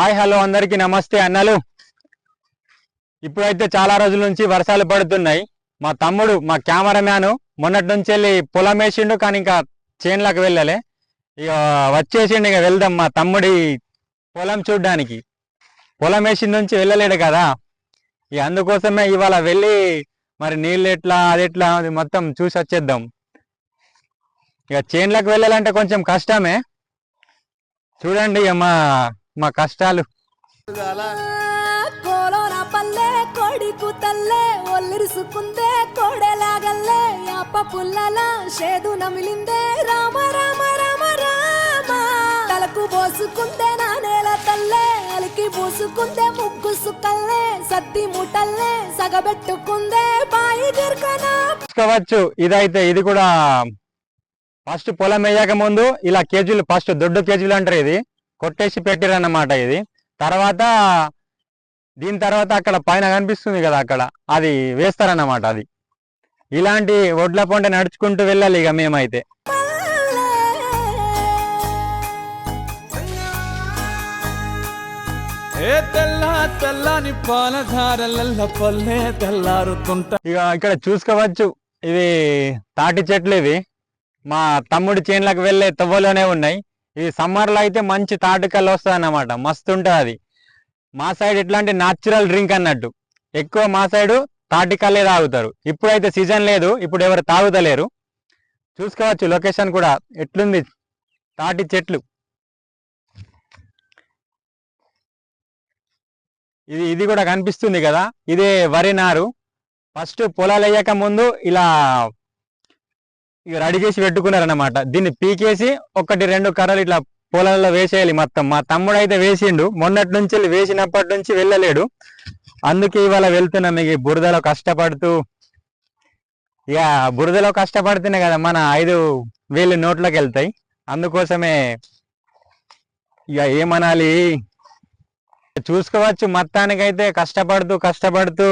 Hi hello అందరికి నమస్తే అన్నలు. ఇప్పుడైతే చాలా రోజుల నుంచి వర్షాలు పడుతున్నాయి. మా తమ్ముడు మా కెమెరామ్యాన్ మొన్నటి నుంచి వెళ్ళి పొలం వేసిండు కానీ ఇంకా చేన్లకు వెళ్ళలే. ఇక వచ్చేసిండు ఇక వెళ్దాం మా తమ్ముడి పొలం చూడ్డానికి. పొలం వేసిన నుంచి వెళ్ళలేడు కదా. ఇక అందుకోసమే ఇవాళ వెళ్ళి మరి నీళ్ళు ఎట్లా అది ఎట్లా అది మొత్తం చూసి వచ్చేద్దాం. ఇక చేన్లకు వెళ్ళాలంటే కొంచెం కష్టమే. చూడండి ఇక మా మా కష్టాలు. కోలోన పల్లె కోడి కూతల్లే ఒల్లిరుసుకుందే కోడెలాగల్లే యాప పుల్లల షేదు నమిలిందే. రామ రామ రామ రామ. తలకు పోసుకుందే నా నేల తల్లే అలికి పూసుకుందే ముగ్గు సుక్కల్లే సత్తి ముటల్లే సగబెట్టుకుందే బాయి గిర్కనా చూసుకోవచ్చు. ఇదైతే ఇది కూడా ఫస్ట్ పొలం వేయక ముందు ఇలా కేజీలు ఫస్ట్ దొడ్డు కేజీలు అంటారు ఇది. కొట్టేసి పెట్టిరన్నమాట ఇది. తర్వాత దీని తర్వాత అక్కడ పైన కనిపిస్తుంది కదా అక్కడ అది వేస్తారన్నమాట అది. ఇలాంటి ఒడ్ల పొంట నడుచుకుంటూ వెళ్ళాలి ఇక మేమైతే. తెల్లని పల్లె తెల్లారుతుంట. ఇక ఇక్కడ చూసుకోవచ్చు ఇవి తాటి చెట్లు ఇవి. మా తమ్ముడి చేన్లకు వెళ్ళే తవ్వలోనే ఉన్నాయి. ఈ సమ్మర్లో అయితే మంచి తాటికల్లు వస్తుంది అన్నమాట మస్తు ఉంటుంది అది మా సైడ్ ఇట్లాంటి న్యాచురల్ డ్రింక్ అన్నట్టు. ఎక్కువ మా సైడు తాటికల్లే తాగుతారు. ఇప్పుడైతే సీజన్ లేదు ఇప్పుడు ఎవరు తాగుతలేరు. చూసుకోవచ్చు లొకేషన్ కూడా. ఎట్లుంది? తాటి చెట్లు. ఇది ఇది కూడా కనిపిస్తుంది కదా? ఇదే వరి నారు. ఫస్ట్ పొలాలు వేయక ముందు ఇలా రెడీ చేసి పెట్టుకున్నారనమాట దీన్ని పీకేసి ఒకటి రెండు కర్రలు ఇట్లా పొలాల్లో వేసేయాలి మొత్తం. మా తమ్ముడు అయితే వేసిండు. మొన్నటి నుంచి వేసినప్పటి నుంచి వెళ్ళలేడు. అందుకే ఇవాళ వెళ్తున్నాం. ఇక బురదలో కష్టపడుతూ ఇక బురదలో కష్టపడితేనే కదా మన ఐదు వేలు నోట్లోకి వెళ్తాయి. అందుకోసమే ఇక ఏమనాలి? చూసుకోవచ్చు. మొత్తానికైతే కష్టపడుతూ కష్టపడుతూ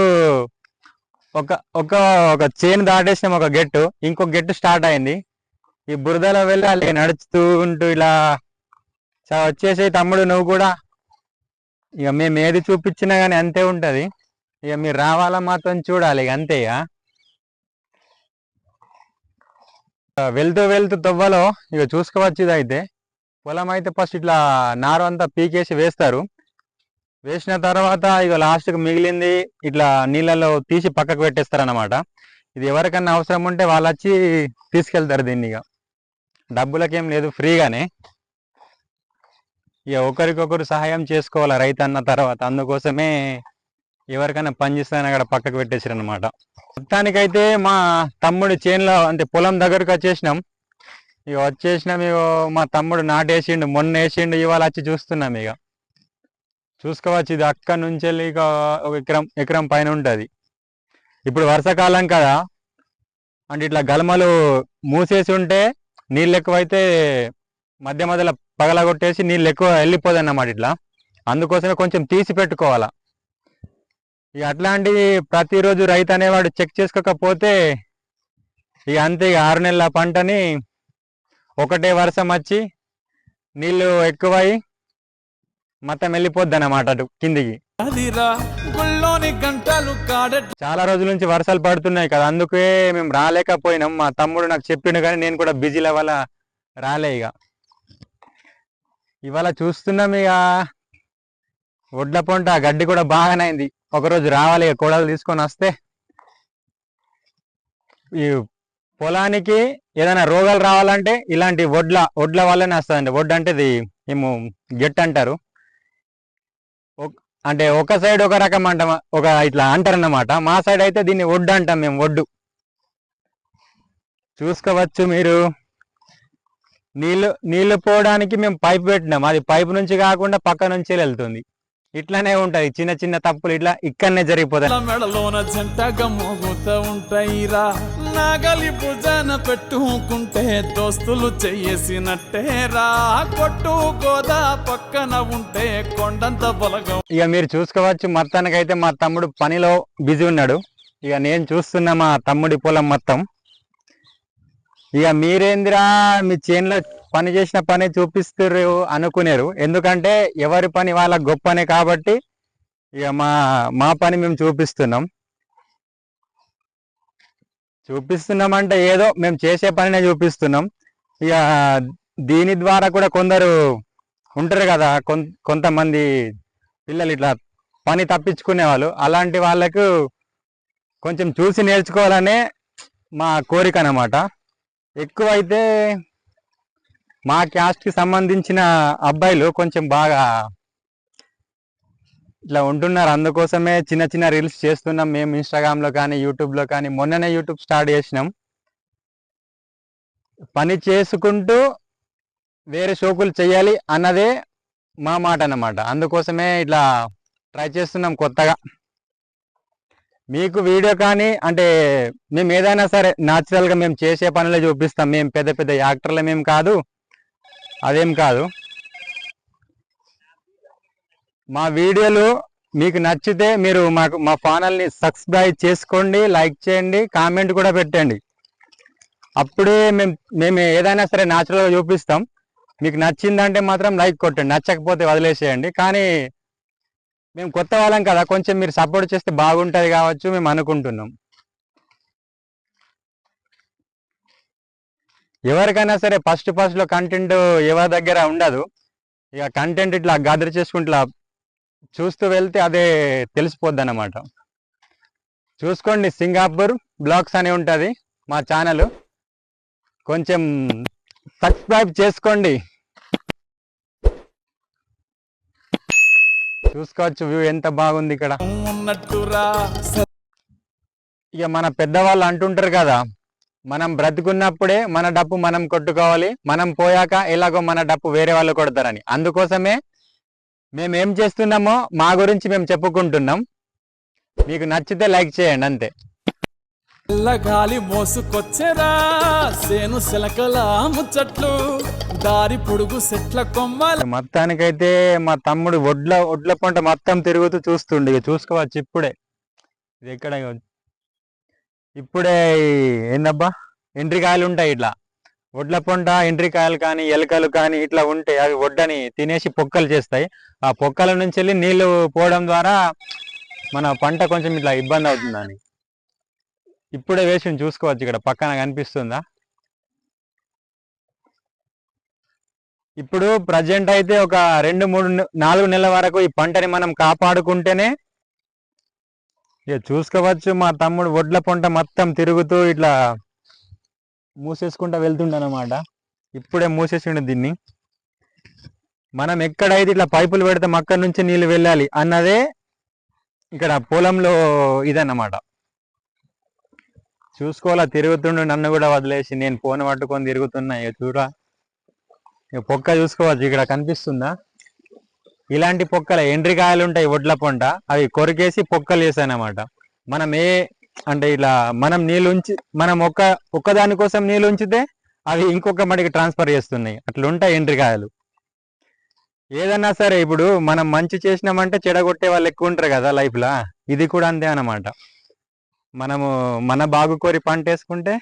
ఒక ఒక ఒక చైన్ దాటేసినాం ఒక గెట్టు ఇంకొక గెట్టు స్టార్ట్ అయింది. ఈ బురదలో వెళ్ళాలి నడుస్తూ ఉంటూ ఇలా వచ్చేసి తమ్ముడు నువ్వు కూడా. ఇక మేము ఏది చూపించినా కానీ అంతే ఉంటుంది. ఇక మీరు రావాలా మాత్రం చూడాలి ఇక అంతే ఇక. వెళ్తూ వెళ్తూ తవ్వలో ఇక చూసుకోవచ్చు ఇది అయితే పొలం అయితే ఫస్ట్ ఇట్లా నారు అంతా పీకేసి వేస్తారు. వేసిన తర్వాత ఇక లాస్ట్కి మిగిలింది ఇట్లా నీళ్ళలో తీసి పక్కకు పెట్టేస్తారు ఇది ఎవరికన్నా అవసరం ఉంటే వాళ్ళు వచ్చి తీసుకెళ్తారు దీన్ని ఇక డబ్బులకేం లేదు ఫ్రీగానే. ఇక ఒకరికొకరు సహాయం చేసుకోవాలి రైతు అన్న తర్వాత. అందుకోసమే ఎవరికైనా పని చేస్తానని అక్కడ పక్కకు పెట్టేసారు అనమాట మొత్తానికైతే మా తమ్ముడు చేనులో అంటే పొలం దగ్గరకు వచ్చేసినాం. ఇక వచ్చేసినాం ఇక మా తమ్ముడు నాటేసిండు మొన్న వేసిండు ఇవాళ వచ్చి చూస్తున్నాం ఇక చూసుకోవచ్చు. ఇది అక్కడి నుంచి వెళ్ళి ఇక ఒక ఎకరం ఎకరం పైన ఉంటుంది. ఇప్పుడు వర్షాకాలం కదా. అంటే ఇట్లా గలమలు మూసేసి ఉంటే నీళ్ళు ఎక్కువైతే మధ్య మధ్యలో పగలగొట్టేసి నీళ్ళు ఎక్కువ వెళ్ళిపోదు అన్నమాట ఇట్లా. అందుకోసమే కొంచెం తీసి పెట్టుకోవాలా. ఇక అట్లాంటివి ప్రతిరోజు రైతు అనేవాడు చెక్ చేసుకోకపోతే ఇక అంతే ఇక ఆరు నెలల పంటని ఒకటే వర్షం వచ్చి నీళ్ళు ఎక్కువై మొత్తం వెళ్ళిపోద్ది అన్నమాట అటు కిందికి. చాలా రోజుల నుంచి వర్షాలు పడుతున్నాయి కదా అందుకే మేము రాలేకపోయినాం. మా తమ్ముడు నాకు చెప్పిండు కానీ నేను కూడా బిజీల వల్ల రాలే ఇక ఇవాళ చూస్తున్నాం ఇక ఒడ్ల పొంట గడ్డి కూడా బాగానే అయింది. ఒకరోజు రావాలి ఇక కోడలు తీసుకొని వస్తే. ఈ పొలానికి ఏదైనా రోగాలు రావాలంటే ఇలాంటి వడ్ల వడ్ల వల్లనే వస్తుందండి వడ్డు అంటే ఇది ఏమో గెట్ అంటారు. అంటే ఒక సైడ్ ఒక రకం అంట ఒక ఇట్లా అంటారన్నమాట. మా సైడ్ అయితే దీన్ని ఒడ్డు అంటాం మేము ఒడ్డు చూసుకోవచ్చు మీరు. నీళ్ళు నీళ్ళు పోవడానికి మేము పైప్ పెట్టినాం. అది పైప్ నుంచి కాకుండా పక్క నుంచి వెళ్తుంది. ఇట్లానే ఉంటది. చిన్న చిన్న తప్పులు ఇట్లా ఇక్కడనే జరిగిపోతాయి. పెట్టుకుంటే దోస్తులు చేసినట్టేరా కొట్టు గోదా పక్కన ఉంటే కొండంత బలగం ఇక మీరు చూసుకోవచ్చు మొత్తానికైతే మా తమ్ముడు పనిలో బిజీ ఉన్నాడు. ఇక నేను చూస్తున్నా మా తమ్ముడి పొలం మొత్తం. ఇక మీరేందిరా మీ చేనులో పని చేసిన పని చూపిస్తారు అనుకునేరు. ఎందుకంటే ఎవరి పని వాళ్ళ గొప్పనే కాబట్టి ఇక మా మా పని మేము చూపిస్తున్నాం. చూపిస్తున్నాం అంటే ఏదో మేము చేసే పనినే చూపిస్తున్నాం. ఇక దీని ద్వారా కూడా కొందరు ఉంటారు కదా కొంతమంది పిల్లలు ఇట్లా పని తప్పించుకునే వాళ్ళు. అలాంటి వాళ్ళకు కొంచెం చూసి నేర్చుకోవాలనే మా కోరిక అన్నమాట. ఎక్కువైతే మా క్యాస్ట్కి సంబంధించిన అబ్బాయిలు కొంచెం బాగా ఇట్లా ఉంటున్నారు. అందుకోసమే చిన్న చిన్న రీల్స్ చేస్తున్నాం. మేము ఇన్స్టాగ్రామ్లో కానీ యూట్యూబ్లో కానీ మొన్ననే యూట్యూబ్ స్టార్ట్ చేసినాం. పని చేసుకుంటూ వేరే షోకులు చేయాలి అన్నదే మా మాట అన్నమాట. అందుకోసమే ఇట్లా ట్రై చేస్తున్నాం కొత్తగా. మీకు వీడియో కానీ అంటే మేము ఏదైనా సరే న్యాచురల్గా మేము చేసే పనులే చూపిస్తాం. మేము పెద్ద పెద్ద యాక్టర్లు మేము కాదు అదేం కాదు. మా వీడియోలు మీకు నచ్చితే మీరు మాకు మా ఛానల్ని సబ్స్క్రైబ్ చేసుకోండి లైక్ చేయండి కామెంట్ కూడా పెట్టండి. అప్పుడే మేము మేము ఏదైనా సరే న్యాచురల్గా చూపిస్తాం. మీకు నచ్చిందంటే మాత్రం లైక్ కొట్టండి. నచ్చకపోతే వదిలేసేయండి. కానీ మేము కొత్త వాళ్ళం కదా కొంచెం మీరు సపోర్ట్ చేస్తే బాగుంటుంది కావచ్చు మేము అనుకుంటున్నాం. ఎవరికైనా సరే ఫస్ట్ ఫస్ట్లో కంటెంట్ ఎవరి దగ్గర ఉండదు. ఇక కంటెంట్ ఇట్లా గదర్ చేసుకుంటా చూస్తూ వెళ్తే అదే తెలిసిపోద్ది అన్నమాట చూసుకోండి. సింగాపూర్ బ్లాగ్స్ అని ఉంటుంది మా ఛానల్. కొంచెం సబ్స్క్రైబ్ చేసుకోండి. చూసుకోవచ్చు వ్యూ ఎంత బాగుంది ఇక్కడ. ఇక మన పెద్దవాళ్ళు అంటుంటారు కదా మనం బ్రతుకున్నప్పుడే మన డప్పు మనం కొట్టుకోవాలి మనం పోయాక ఎలాగో మన డప్పు వేరే వాళ్ళు కొడతారని. అందుకోసమే మేము ఏం చేస్తున్నామో మా గురించి మేము చెప్పుకుంటున్నాం. మీకు నచ్చితే లైక్ చేయండి అంతే. గాలి మోసుకొచ్చెరా. సేను సిలకల ముచ్చట్లు. దారి పొడుగు సెట్ల కొమ్మలు మొత్తానికైతే మా తమ్ముడు ఒడ్ల ఒడ్ల పంట మొత్తం తిరుగుతూ చూస్తుండే. ఇక చూసుకోవచ్చు ఇప్పుడే. ఇది ఎక్కడ? ఇప్పుడే ఏందబ్బా? ఎండ్రికాయలు ఉంటాయి ఇట్లా. ఒడ్ల పొంట ఎండ్రికాయలు కానీ ఎలకలు కానీ ఇట్లా ఉంటాయి అవి ఒడ్డని తినేసి పొక్కలు చేస్తాయి. ఆ పొక్కల నుంచి వెళ్ళి నీళ్ళు పోవడం ద్వారా మన పంట కొంచెం ఇట్లా ఇబ్బంది అవుతుందని. ఇప్పుడే వేసి చూసుకోవచ్చు ఇక్కడ పక్కన కనిపిస్తుందా? ఇప్పుడు ప్రజెంట్ అయితే ఒక రెండు మూడు నాలుగు నెలల వరకు ఈ పంటని మనం కాపాడుకుంటేనే ఇక చూసుకోవచ్చు. మా తమ్ముడు ఒడ్ల పంట మొత్తం తిరుగుతూ ఇట్లా మూసేసుకుంటా వెళ్తుండనమాట ఇప్పుడే మూసేసిండు దీన్ని. మనం ఎక్కడైతే ఇట్లా పైపులు పెడితే అక్కడి నుంచి నీళ్ళు వెళ్ళాలి అన్నదే ఇక్కడ పొలంలో ఇదన్నమాట. చూసుకోవాలా తిరుగుతుండు నన్ను కూడా వదిలేసి నేను ఫోన్ పట్టుకొని తిరుగుతున్నా ఇక చూడ ఇక పొక్క చూసుకోవచ్చు ఇక్కడ కనిపిస్తుందా? ఇలాంటి పొక్కల ఎండ్రికాయలు ఉంటాయి ఒడ్ల పొంట అవి కొరికేసి పొక్కలు చేశానమాట మనం ఏ అంటే ఇలా మనం నీళ్ళు ఉంచి మనం ఒక్క ఒక్కదాని కోసం నీళ్ళు ఉంచితే అవి ఇంకొక మడికి ట్రాన్స్ఫర్ చేస్తున్నాయి. అట్లుంటాయి ఎండ్రికాయలు. ఏదన్నా సరే ఇప్పుడు మనం మంచి చేసినామంటే చెడగొట్టే వాళ్ళు ఎక్కువ ఉంటారు కదా లైఫ్లో. ఇది కూడా అంతే అన్నమాట. మనము మన బాగు కోరి పంట వేసుకుంటే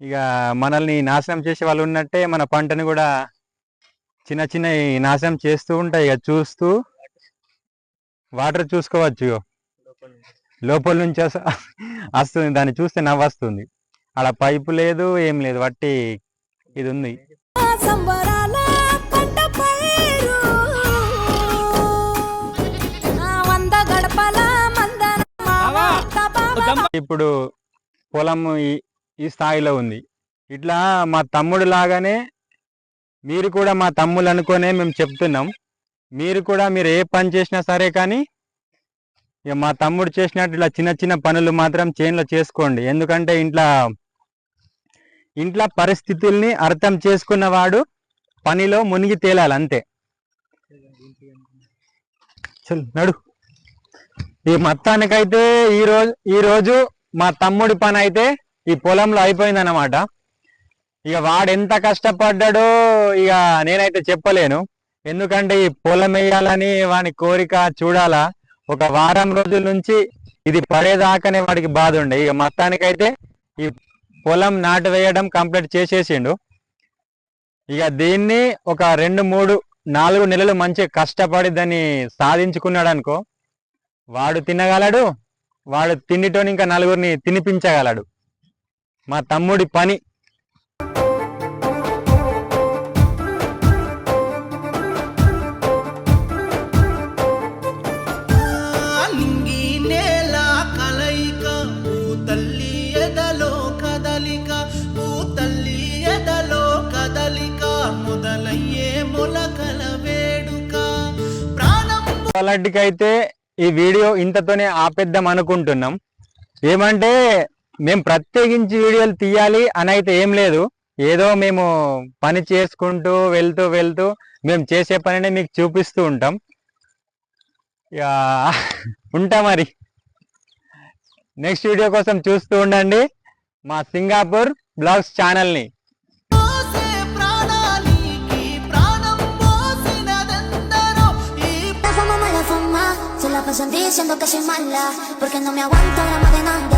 ఇక మనల్ని నాశనం చేసే వాళ్ళు ఉన్నట్టే మన పంటని కూడా చిన్న చిన్న నాశనం చేస్తూ ఉంటాయి ఇక చూస్తూ వాటర్ చూసుకోవచ్చు ఇగో. లోపల నుంచి వస్త- వస్తుంది దాన్ని చూస్తే నవ్వు వస్తుంది అలా పైపు లేదు ఏం లేదు వట్టి ఇది ఉంది ఇప్పుడు పొలం ఈ- ఈ స్థాయిలో ఉంది. ఇట్లా మా తమ్ముడు లాగానే మీరు కూడా మా తమ్ముళ్ళు అనుకోనే మేము చెప్తున్నాం. మీరు కూడా మీరు ఏ పని చేసినా సరే కానీ ఇక మా తమ్ముడు చేసినట్టు ఇలా చిన్న చిన్న పనులు మాత్రం చేన్లో చేసుకోండి. ఎందుకంటే ఇంట్లో ఇంట్లో పరిస్థితుల్ని అర్థం చేసుకున్నవాడు పనిలో మునిగి తేలాలి అంతే. చల్ నడు. ఈ మొత్తానికైతే ఈ రోజు ఈ రోజు మా తమ్ముడి పని అయితే ఈ పొలంలో అయిపోయిందన్నమాట. ఇక వాడు ఎంత కష్టపడ్డాడో ఇక నేనైతే చెప్పలేను. ఎందుకంటే ఈ పొలం వేయాలని వాని కోరిక చూడాలా. ఒక వారం రోజుల నుంచి ఇది పడేదాకానే వాడికి బాధ ఉండే. ఇక మొత్తానికైతే ఈ పొలం నాటు వేయడం కంప్లీట్ చేసేసిండు. ఇక దీన్ని ఒక రెండు మూడు నాలుగు నెలలు మంచి కష్టపడి దాన్ని సాధించుకున్నాడు అనుకో వాడు తినగలడు వాడు తిండితోని ఇంకా నలుగురిని తినిపించగలడు. మా తమ్ముడి పని. మొదలయ్యే మొలకల వేడుక. ప్రాణం అయితే ఈ వీడియో ఇంతతోనే ఆపేద్దాం అనుకుంటున్నాం. ఏమంటే మేము ప్రత్యేకించి వీడియోలు తీయాలి అని అయితే ఏం లేదు. ఏదో మేము పని చేసుకుంటూ వెళ్తూ వెళ్తూ మేము చేసే పనిని మీకు చూపిస్తూ ఉంటాం. ఇక ఉంటా మరి. నెక్స్ట్ వీడియో కోసం చూస్తూ ఉండండి. మా సింగాపూర్ బ్లాగ్స్ ఛానల్ని. sonríe diciendo que soy mala Porque no me aguanto la madre